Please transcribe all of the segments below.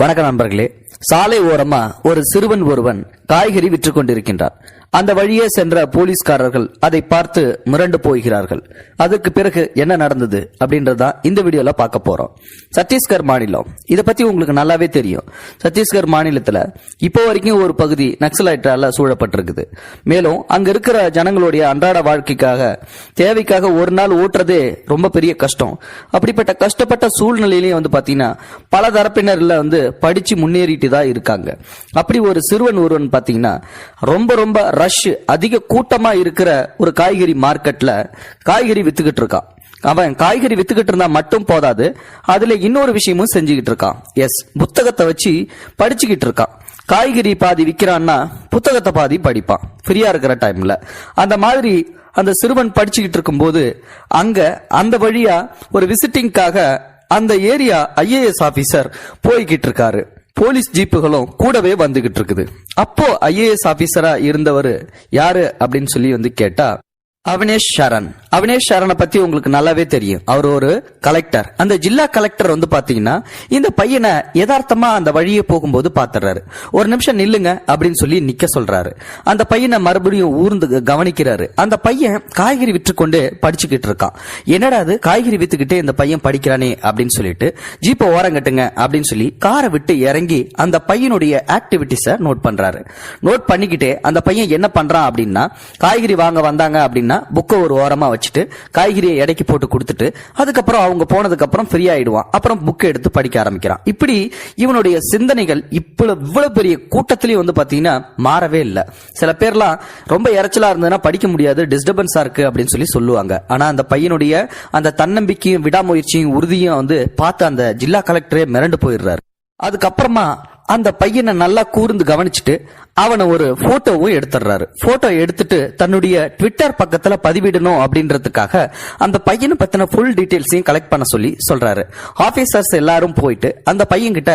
வணக்கம் நண்பர்களே சாலை ஓரமா ஒரு சிறுவன் ஒருவன் காய்கறி விற்று கொண்டிருக்கின்றார். அந்த வழியே சென்ற போலீஸ்காரர்கள் அதை பார்த்து மிரண்டு போகிறார்கள். அதுக்கு பிறகு என்ன நடந்தது அப்படின்றதான் இந்த வீடியோல பார்க்க போறோம். சத்தீஸ்கர் மாநிலம். இதை பத்தி உங்களுக்கு நல்லாவே தெரியும். சத்தீஸ்கர் மாநிலத்துல இப்போ வரைக்கும் ஒரு பகுதி நக்சலைட்டால சூழப்பட்டிருக்குது. மேலும் அங்க இருக்கிற ஜனங்களுடைய அன்றாட வாழ்க்கைக்காக தேவைக்காக ஒரு நாள் ஓட்டுறதே ரொம்ப பெரிய கஷ்டம். அப்படிப்பட்ட கஷ்டப்பட்ட சூழ்நிலையிலையும் வந்து பாத்தீங்கன்னா பல தரப்பினர்ல வந்து படிச்சு முன்னேறிட்டு தான் இருக்காங்க. அப்படி ஒரு சிறுவன் ஒருவன் பாத்தீங்கன்னா ரொம்ப ரொம்ப ரஷ் அதிக கூட்டமா இருக்கிற ஒரு காய்கறி மார்க்கெட்ல காய்கறி வித்துக்கிட்டு இருக்கான். அவன் காய்கறி வித்துக்கிட்டு இருந்தா மட்டும் போதாது அதுல இன்னொரு விஷயமும் செஞ்சுக்கிட்டு இருக்கான். எஸ் புத்தகத்தை வச்சு படிச்சுக்கிட்டு இருக்கான். காய்கறி பாதி விற்கிறான்னா புத்தகத்தை பாதி படிப்பான். ஃப்ரீயா இருக்கிற டைம்ல அந்த மாதிரி அந்த சிறுவன் படிச்சுக்கிட்டு இருக்கும்போது அங்க அந்த வழியா ஒரு விசிட்டிங்காக அந்த ஏரியா ஐஏஎஸ் ஆபீசர் போய்கிட்டு இருக்காரு. போலீஸ் ஜீப்புகளும் கூடவே வந்துகிட்டு இருக்குது. அப்போ ஐஏஎஸ் ஆபீசரா இருந்தவர் யாரு அப்படின்னு சொல்லி வந்து கேட்டா அவினேஷ் சரண் அவினேஷ் சரணை பத்தி உங்களுக்கு நல்லாவே தெரியும். அவர் ஒரு கலெக்டர் அந்த ஜில்லா கலெக்டர் வந்து பாத்தீங்கன்னா இந்த பையனை யதார்த்தமா அந்த வழியே போகும்போது பாத்துறாரு. ஒரு நிமிஷம் நில்லுங்க அப்படின்னு சொல்லி நிக்க சொல்றாரு. அந்த பையனை மறுபடியும் ஊர்ந்து கவனிக்கிறாரு. அந்த பையன் காய்கறி விற்று கொண்டு படிச்சுக்கிட்டு இருக்கான். என்னடா அது? காய்கறி வித்துக்கிட்டே இந்த பையன் படிக்கிறானே அப்படின்னு சொல்லிட்டு ஜீப்பை ஓரங்கட்டுங்க அப்படின்னு சொல்லி காரை விட்டு இறங்கி அந்த பையனுடைய ஆக்டிவிட்டிஸ நோட் பண்றாரு. நோட் பண்ணிக்கிட்டே அந்த பையன் என்ன பண்றான் அப்படின்னா காய்கறி வாங்க வந்தாங்க அப்படின்னு புக்கை ஒரு ஓரமா வச்சுட்டு காய்கறியை எடைக்கு போட்டு கொடுத்துட்டு அதுக்கப்புறம் அவங்க போனதுக்கப்புறம் ஃப்ரீ ஆயிடுவான். அப்புறம் புக்கை எடுத்து படிக்க ஆரம்பிக்கிறான். இப்படி இவனுடைய சிந்தனைகள் இப்போ இவ்வளவு பெரிய கூட்டத்திலையும் வந்து பார்த்தீங்கன்னா மாறவே இல்லை. சில பேர்லாம் ரொம்ப இறைச்சலாக இருந்ததுன்னா படிக்க முடியாது டிஸ்டர்பன்ஸாக இருக்கு அப்படின்னு சொல்லி சொல்லுவாங்க. ஆனால் அந்த பையனுடைய அந்த தன்னம்பிக்கையும் விடாமுயற்சியும் உறுதியும் வந்து பார்த்து அந்த ஜில்லா கலெக்டரே மிரண்டு போயிடுறாரு. அதுக்கப்புறமா அந்த பையனை நல்லா கூர்ந்து கவனிச்சுட்டு அவனை ஒரு போட்டோவும் எடுத்துடுறாரு. போட்டோ எடுத்துட்டு தன்னுடைய ட்விட்டர் பக்கத்துல பதிவிடணும் அப்படின்றதுக்காக அந்த பையனை பத்தின ஃபுல் டீட்டெயில்ஸையும் கலெக்ட் பண்ண சொல்லி சொல்றாரு. ஆபீசர்ஸ் எல்லாரும் போயிட்டு அந்த பையன் கிட்ட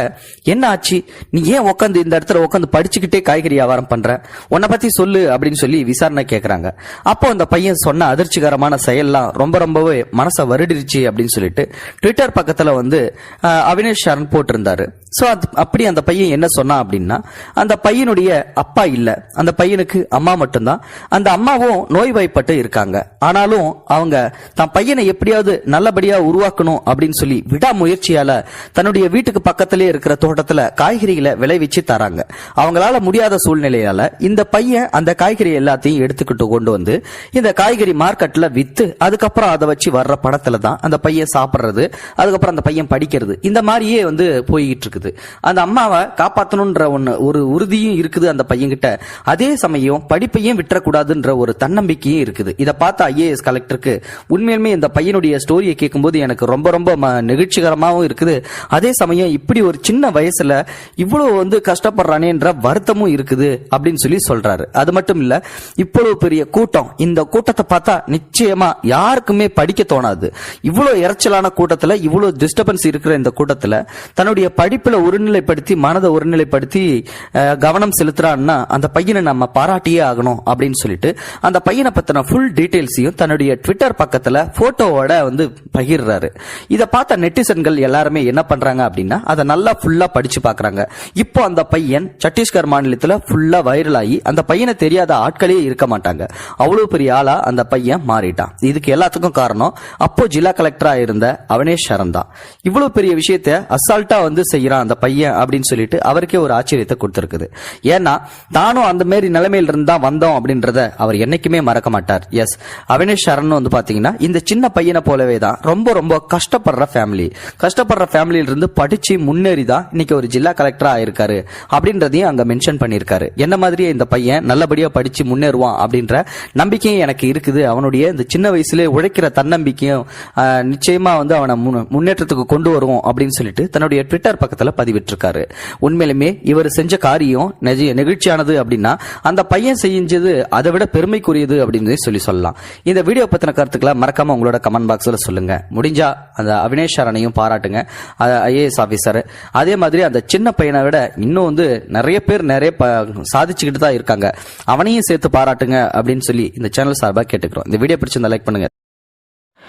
என்ன ஆச்சு? நீ ஏன் உட்காந்து இந்த இடத்துல உட்காந்து படிச்சுக்கிட்டே காய்கறி வியாபாரம் பண்ற? உன்னை பத்தி சொல்லு அப்படின்னு சொல்லி விசாரணை கேட்கறாங்க அப்போ அந்த பையன் சொன்ன அதிர்ச்சிகரமான செயல்லாம் ரொம்ப ரொம்பவே மனசை வருடிருச்சு அப்படின்னு சொல்லிட்டு ட்விட்டர் பக்கத்துல வந்து அவினேஷ் சரண் போட்டிருந்தாரு. ஸோ அது அப்படி அந்த பையன் என்ன சொன்னான் அப்படின்னா அந்த பையனுடைய அப்பா இல்லை. அந்த பையனுக்கு அம்மா மட்டும்தான். அந்த அம்மாவும் நோய்வாய்ப்பட்டு இருக்காங்க. ஆனாலும் அவங்க தன் பையனை எப்படியாவது நல்லபடியா உருவாக்கணும் அப்படின்னு சொல்லி விடாமுயற்சியால தன்னுடைய வீட்டுக்கு பக்கத்திலே இருக்கிற தோட்டத்துல காய்கறிகளை விளைவிச்சு தராங்க. அவங்களால முடியாத சூழ்நிலையால இந்த பையன் அந்த காய்கறி எல்லாத்தையும் எடுத்துக்கிட்டு கொண்டு வந்து இந்த காய்கறி மார்க்கெட்ல வித்து அதுக்கப்புறம் அதை வச்சு வர்ற பணத்துல தான் அந்த பையன் சாப்பிடுறது அதுக்கப்புறம் அந்த பையன் படிக்கிறது. இந்த மாதிரியே வந்து போய்கிட்டு இருக்குது. அந்த அம்மாவை காப்பாற்றணுன்ற ஒன்று ஒரு உறுதியும் இருக்குது அந்த பையன்கிட்ட. அதே சமயம் படிப்பையும் விட்டுறக்கூடாதுன்ற ஒரு தன்னம்பிக்கையும் இருக்குது. இதை பார்த்த ஐஏஎஸ் கலெக்டருக்கு உண்மையிலுமே இந்த பையனுடைய ஸ்டோரியை கேட்கும்போது எனக்கு ரொம்ப ரொம்ப நெகிழ்ச்சிகரமாகவும் இருக்குது. அதே சமயம் இப்படி ஒரு சின்ன வயசுல இவ்வளவு வந்து கஷ்டப்படுறானேன்ற வருத்தமும் இருக்குது அப்படின்னு சொல்லி சொல்றாரு. அது மட்டும் இல்ல இவ்வளவு பெரிய கூட்டம் இந்த கூட்டத்தை பார்த்தா நிச்சயமா யாருக்குமே படிக்க தோணாது. இவ்வளவு இறைச்சலான கூட்டத்துல இவ்வளவு டிஸ்டர்பன்ஸ் இருக்கிற இந்த கூட்டத்துல தன்னுடைய படிப்புல ஒருநிலைப்படுத்தி மனதை ஒருநிலைப்படுத்தி கவனம் செலுத்துறான்னா அந்த பையனை நம்ம பாராட்டியே ஆகணும் அப்படின்னு சொல்லிட்டு அந்த பையனை பத்தின ஃபுல் டீட்டெயில்ஸையும் தன்னுடைய ட்விட்டர் பக்கத்துல போட்டோவோட வந்து பகிர்றாரு. இதை பார்த்த நெட்டிசன்கள் எல்லாருமே என்ன பண்றாங்க அப்படின்னா அதை நல்லா ஃபுல்லா படிச்சு பாக்குறாங்க இப்போ அந்த பையன் சத்தீஸ்கர் மாநிலத்துல ஃபுல்லா வைரல் ஆகி அந்த பையனை தெரியாத ஆட்களே இருக்க மாட்டாங்க. அவ்வளவு பெரிய ஆளா அந்த பையன் மாறிட்டான். இதுக்கு எல்லாத்துக்கும் காரணம் அப்போ ஜில்லா கலெக்டரா இருந்த அவனேஷ் சரண் தான் இவ்வளவு பெரிய விஷயத்த அசால்ட்டா வந்து செய்யறான். அந்த பையன் அப்படின்னு சொல்லிட்டு அவருக்கே ஒரு ஆச்சரியத்தை கொடுத்துருக்குது. ஏன்னா தானும் அந்த மாரி நிலைமையில இருந்து தான் வந்தோம் அப்படின்றத அவர் என்னைக்குமே மறக்க மாட்டார். எஸ் அவினேஷ் சரண் வந்து பாத்தீங்கன்னா இந்த சின்ன பையனை போலவே தான் ரொம்ப ரொம்ப கஷ்டப்படுற ஃபேமிலி கஷ்டப்படுற ஃபேமிலியில இருந்து படிச்சு முன்னேறி தான் இன்னைக்கு ஒரு ஜில்லா கலெக்டரா ஆயிருக்காரு அப்படின்றதையும் அங்க மென்ஷன் பண்ணியிருக்காரு. என்ன மாதிரியே இந்த பையன் நல்லபடியா படிச்சு முன்னேறுவான் அப்படின்ற நம்பிக்கையும் எனக்கு இருக்குது. அவனுடைய இந்த சின்ன வயசுல உழைக்கிற தன்னம்பிக்கையும் நிச்சயமா வந்து அவனை முன்னேற்றத்துக்கு கொண்டு வருவோம் அப்படின்னு சொல்லிட்டு தன்னுடைய ட்விட்டர் பக்கத்துல பதிவிட்டிருக்காரு. உண்மையிலுமே இவர் செஞ்ச காரியம் நிஜ- நெகிழ்ச்சியானது அப்படின்னா அந்த பையன் செஞ்சது அதை விட பெருமைக்குரியது அப்படின்னு சொல்லி சொல்லலாம். இந்த வீடியோ பத்தின கருத்துக்களை மறக்காம உங்களோட கமெண்ட் பாக்ஸ்ல சொல்லுங்க. முடிஞ்சா அந்த அவினேஷ் சரணையும் பாராட்டுங்க. ஐஏஎஸ் ஆபீசர் அதே மாதிரி அந்த சின்ன பையனை விட இன்னும் வந்து நிறைய பேர் நிறைய சாதிச்சுக்கிட்டு தான் இருக்காங்க. அவனையும் சேர்த்து பாராட்டுங்க அப்படின்னு சொல்லி இந்த சேனல் சார்பாக கேட்டுக்கிறோம். இந்த வீடியோ பிடிச்சிருந்தா லைக் பண்ணுங்க.